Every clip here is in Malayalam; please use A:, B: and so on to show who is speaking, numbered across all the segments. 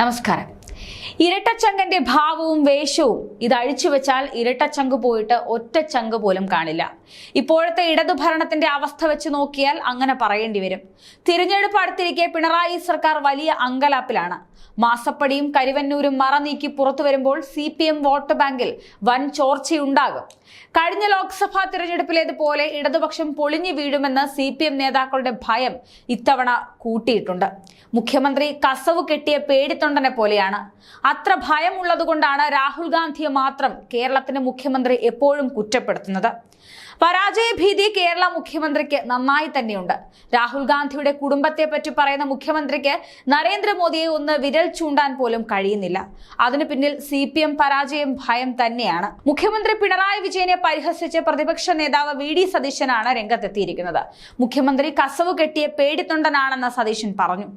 A: നമസ്കാരം. ഇരട്ടച്ചങ്കന്റെ ഭാവവും വേഷവും ഇത് അഴിച്ചുവെച്ചാൽ ഇരട്ടച്ചങ്ക് പോയിട്ട് ഒറ്റ ചങ്ക് പോലും കാണില്ല. ഇപ്പോഴത്തെ ഇടതു ഭരണത്തിന്റെ അവസ്ഥ വെച്ച് നോക്കിയാൽ അങ്ങനെ പറയേണ്ടി വരും. തിരഞ്ഞെടുപ്പ് അടുത്തിരിക്കെ പിണറായി സർക്കാർ വലിയ അങ്കലാപ്പിലാണ്. മാസപ്പടിയും കരിവന്നൂരും മറ നീക്കി പുറത്തു വരുമ്പോൾ സി പി എം വോട്ട് ബാങ്കിൽ വൻ ചോർച്ചയുണ്ടാകും. കഴിഞ്ഞ ലോക്സഭാ തിരഞ്ഞെടുപ്പിലേതുപോലെ ഇടതുപക്ഷം പൊളിഞ്ഞു വീഴുമെന്ന് സി പി എം നേതാക്കളുടെ ഭയം ഇത്തവണ കൂട്ടിയിട്ടുണ്ട്. മുഖ്യമന്ത്രി കസവ് കെട്ടിയ പേടിത്തൊണ്ടനെ പോലെയാണ്. അത്ര ഭയമുള്ളതുകൊണ്ടാണ് രാഹുൽ ഗാന്ധിയെ മാത്രം കേരളത്തിന്റെ മുഖ്യമന്ത്രി എപ്പോഴും കുറ്റപ്പെടുത്തുന്നത്. പരാജയ ഭീതി കേരള മുഖ്യമന്ത്രിക്ക് നന്നായി തന്നെയുണ്ട്. രാഹുൽ ഗാന്ധിയുടെ കുടുംബത്തെ പറ്റി പറയുന്ന മുഖ്യമന്ത്രിക്ക് നരേന്ദ്രമോദിയെ ഒന്ന് വിരൽ ചൂണ്ടാൻ പോലും കഴിയുന്നില്ല. അതിനു പിന്നിൽ സി പി എം പരാജയം ഭയം തന്നെയാണ്. മുഖ്യമന്ത്രി പിണറായി വിജയനെ പരിഹസിച്ച് പ്രതിപക്ഷ നേതാവ് വി ഡി സതീശനാണ് രംഗത്തെത്തിയിരിക്കുന്നത്. മുഖ്യമന്ത്രി കസവ് കെട്ടിയ പേടിത്തൊണ്ടനാണെന്ന് സതീശൻ പറഞ്ഞു.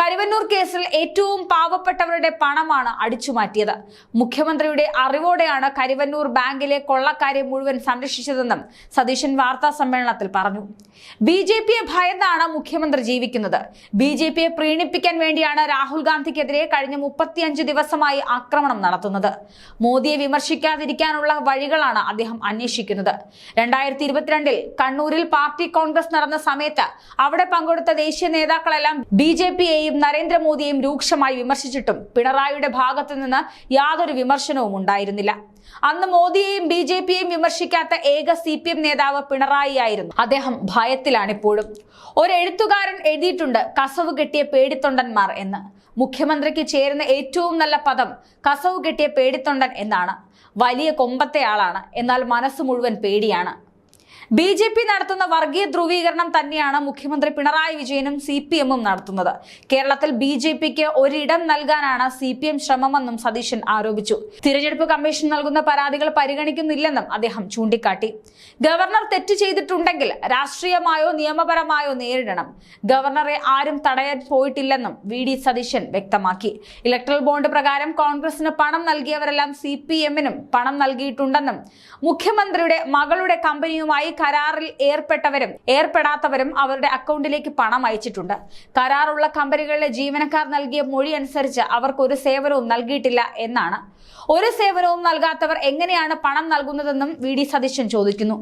A: കരുവന്നൂർ കേസിൽ ഏറ്റവും പാവപ്പെട്ടവരുടെ പണമാണ് അടിച്ചുമാറ്റിയത്. മുഖ്യമന്ത്രിയുടെ അറിവോടെയാണ് കരുവന്നൂർ ബാങ്കിലെ കൊള്ളക്കാരെ മുഴുവൻ സംരക്ഷിച്ചതെന്നും സതീശൻ വാർത്താ സമ്മേളനത്തിൽ പറഞ്ഞു. ബി ജെ പിയെ ഭയന്നാണ് മുഖ്യമന്ത്രി ജീവിക്കുന്നത്. ബി ജെ പിയെ പ്രീണിപ്പിക്കാൻ വേണ്ടിയാണ് രാഹുൽ ഗാന്ധിക്കെതിരെ കഴിഞ്ഞ മുപ്പത്തിയഞ്ച് ദിവസമായി ആക്രമണം നടത്തുന്നത്. മോദിയെ വിമർശിക്കാതിരിക്കാനുള്ള വഴികളാണ് അദ്ദേഹം അന്വേഷിക്കുന്നത്. രണ്ടായിരത്തി ഇരുപത്തിരണ്ടിൽ കണ്ണൂരിൽ പാർട്ടി കോൺഗ്രസ് നടന്ന സമയത്ത് അവിടെ പങ്കെടുത്ത ദേശീയ നേതാക്കളെല്ലാം ബി ജെ പിയെയും നരേന്ദ്രമോദിയെയും രൂക്ഷമായി വിമർശിച്ചിട്ടും പിണറായിയുടെ ഭാഗത്തു നിന്ന് യാതൊരു വിമർശനവും ഉണ്ടായിരുന്നില്ല. അന്ന് മോദിയെയും ബി ജെ പിയെയും വിമർശിക്കാത്ത ഏക സി പി എം നേതാവ് പിണറായി ആയിരുന്നു അദ്ദേഹം ഭയത്തിലാണ് ഇപ്പോഴും. ഒരു എഴുത്തുകാരൻ എഴുതിയിട്ടുണ്ട് കസവ് കെട്ടിയ പേടിത്തൊണ്ടന്മാർ എന്ന്. മുഖ്യമന്ത്രിക്ക് ചേരുന്ന ഏറ്റവും നല്ല പദം കസവ് കെട്ടിയ പേടിത്തൊണ്ടൻ എന്നാണ്. വലിയ കൊമ്പത്തെ ആളാണ്. എന്നാൽ മനസ്സ് മുഴുവൻ പേടിയാണ്. ബി ജെ പി നടത്തുന്ന വർഗീയ ധ്രുവീകരണം തന്നെയാണ് മുഖ്യമന്ത്രി പിണറായി വിജയനും സി പി എമ്മും നടത്തുന്നത്. കേരളത്തിൽ ബി ജെ പിക്ക് ഒരിടം നൽകാനാണ് സി പി എം ശ്രമമെന്നും സതീശൻ ആരോപിച്ചു. തിരഞ്ഞെടുപ്പ് കമ്മീഷൻ നൽകുന്ന പരാതികൾ പരിഗണിക്കുന്നില്ലെന്നും അദ്ദേഹം ചൂണ്ടിക്കാട്ടി. ഗവർണർ തെറ്റ് ചെയ്തിട്ടുണ്ടെങ്കിൽ രാഷ്ട്രീയമായോ നിയമപരമായോ നേരിടണം. ഗവർണറെ ആരും തടയാൻ പോയിട്ടില്ലെന്നും വി ഡി സതീശൻ വ്യക്തമാക്കി. ഇലക്ട്രൽ ബോണ്ട് പ്രകാരം കോൺഗ്രസിന് പണം നൽകിയവരെല്ലാം സി പി എമ്മിനും പണം നൽകിയിട്ടുണ്ടെന്നും മുഖ്യമന്ത്രിയുടെ മകളുടെ കമ്പനിയുമായി കരാറിൽ ഏർപ്പെട്ടവരും ഏർപ്പെടാത്തവരും അവരുടെ അക്കൗണ്ടിലേക്ക് പണം അയച്ചിട്ടുണ്ട്. കരാറുള്ള കമ്പനികളിലെ ജീവനക്കാർ നൽകിയ മൊഴി അനുസരിച്ച് അവർക്ക് ഒരു സേവനവും നൽകിയിട്ടില്ല എന്നാണ്. ഒരു സേവനവും നൽകാത്തവർ എങ്ങനെയാണ് പണം നൽകുന്നതെന്നും വി ഡി സതീശൻ ചോദിക്കുന്നു.